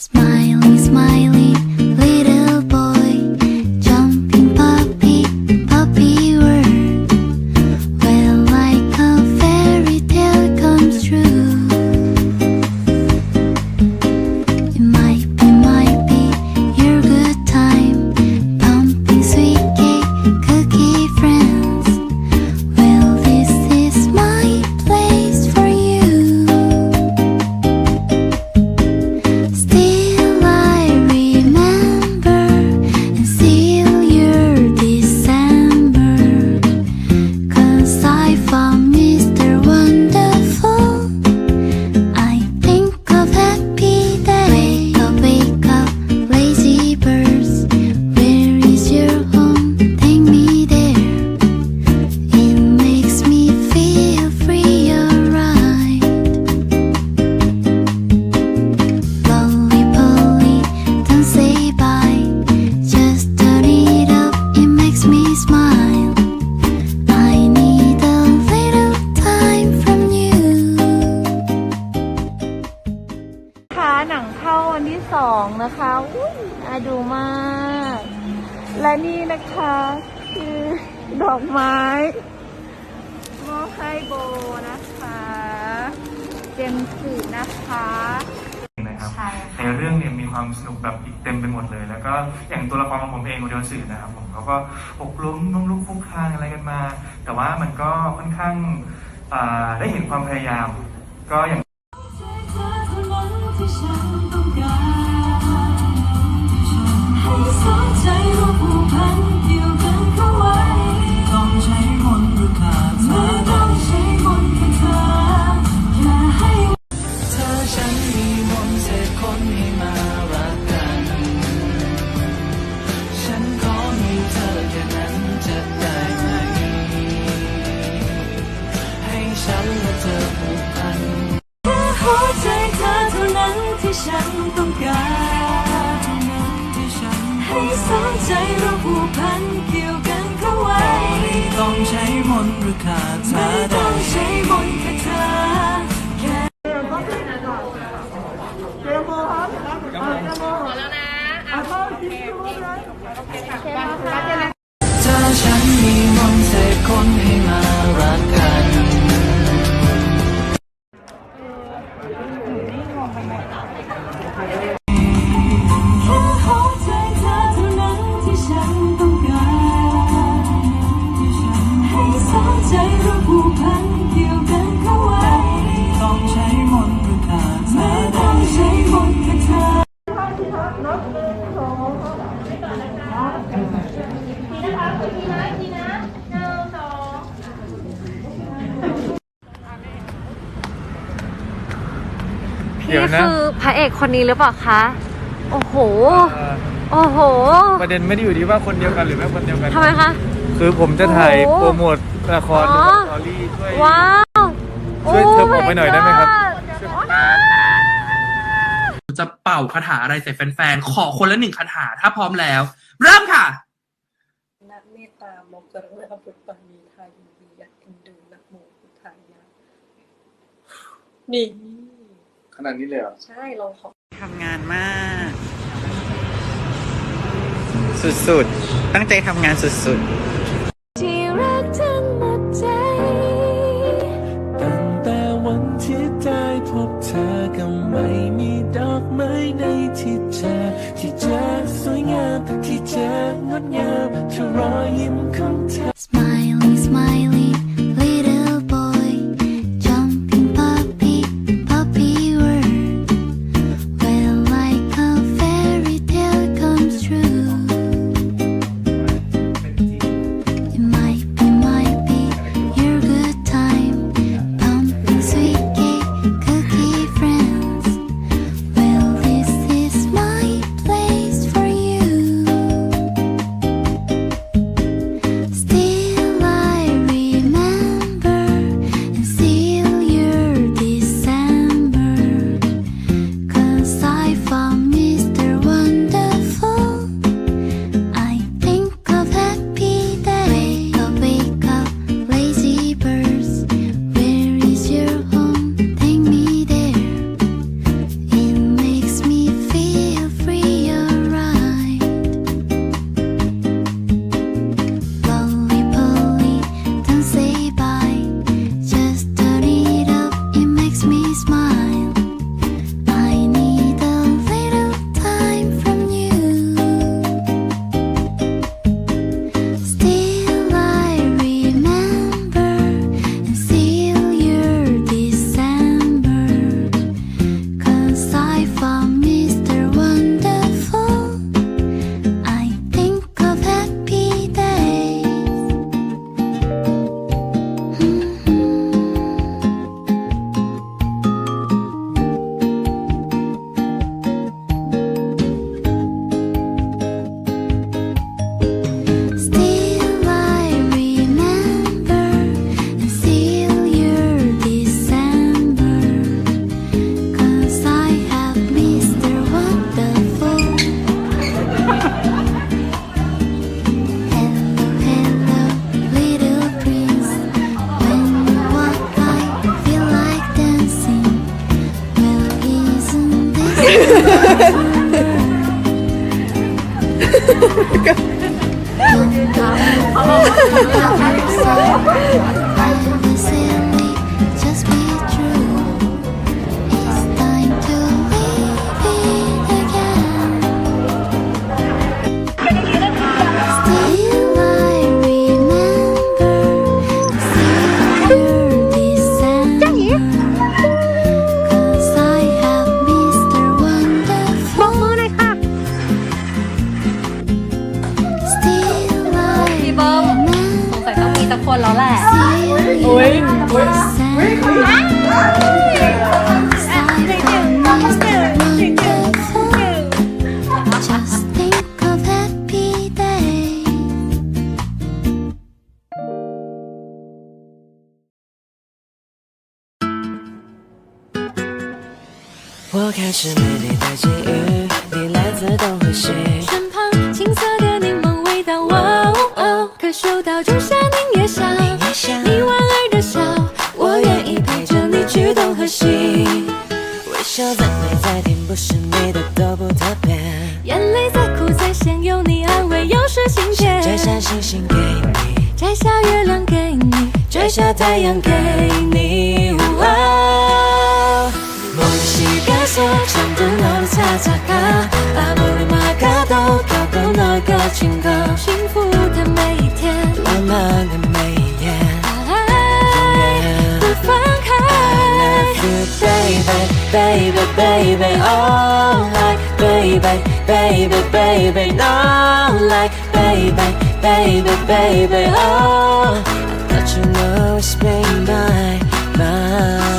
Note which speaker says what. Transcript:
Speaker 1: Smiley, smiley, า
Speaker 2: ก และนี่นะคะคือดอกไม้มอบให้โบนะคะ เจมส์สือนะคะ
Speaker 3: นะครับ
Speaker 2: ใช่ค่ะ
Speaker 3: ในเรื่องเนี่ยมีความสนุกแบบอีกเต็มไปหมดเลย แล้วก็อย่างตัวละครของผมเองโมเดลสื่อนะครับผมเขาก็อกล้มล้มลุกคลุกคลานอะไรกันมา แต่ว่ามันก็ค่อนข้างอ่าได้เห็นความพยายาม ก็อย่าง
Speaker 4: cards เดี๋ยวนี่นะ
Speaker 2: คือพระเอกคนนี้หรือเปล่าคะ โอ้โห
Speaker 3: เอ่อ
Speaker 2: โอ้โห
Speaker 3: ประเด็นไม่ได้อยู่ที่ว่าคนเดียวกันหรือไม่คนเดียวกัน
Speaker 2: ทำไมคะ
Speaker 3: คือผมจะถ่าย
Speaker 2: โอ้โห
Speaker 3: โปรโมทละคร
Speaker 2: อ๋อ
Speaker 3: สตอรี่ช่วย
Speaker 2: ว้าว
Speaker 3: ช่วยเธอผมไปหน่อยได้ไหมครับ
Speaker 5: จะเป่าคาถาอะไรใส่แฟนๆ ขอคนละหนึ่งคาถาถ้าพร้อมแล้ว เริ่มค่ะ
Speaker 6: นักเมตตามกรุณาบุตรปานีทายินดียักเอ็นดูนักโมพุทธายะนี่
Speaker 7: ขนาดนี้เลยเหรอ
Speaker 6: ใช่เราขอ
Speaker 8: ทำงานมาก สุดๆ ตั้งใจทำงานสุดๆ
Speaker 1: ที่รักทั้งห 그러니까.
Speaker 4: 我开始美丽的际遇，你来自东和西。
Speaker 1: 身旁青涩的柠檬味道，哇哦哦！可嗅到仲夏柠叶香，你莞尔的笑，我愿意陪着你去东和西。
Speaker 4: 微笑再美再甜，不是你的都不特别。
Speaker 1: 眼泪再苦再咸，有你安慰，又是晴天。
Speaker 4: 摘下星星给你，
Speaker 1: 摘下月亮给你，
Speaker 4: 摘下太阳给你。 있어 잠든 너를 찾아가. 아무리 막아도 결국 널 거.친 幸福的每一天浪漫的
Speaker 1: I love you
Speaker 4: baby baby baby oh like baby baby baby no like baby baby baby oh I thought you know it's been my my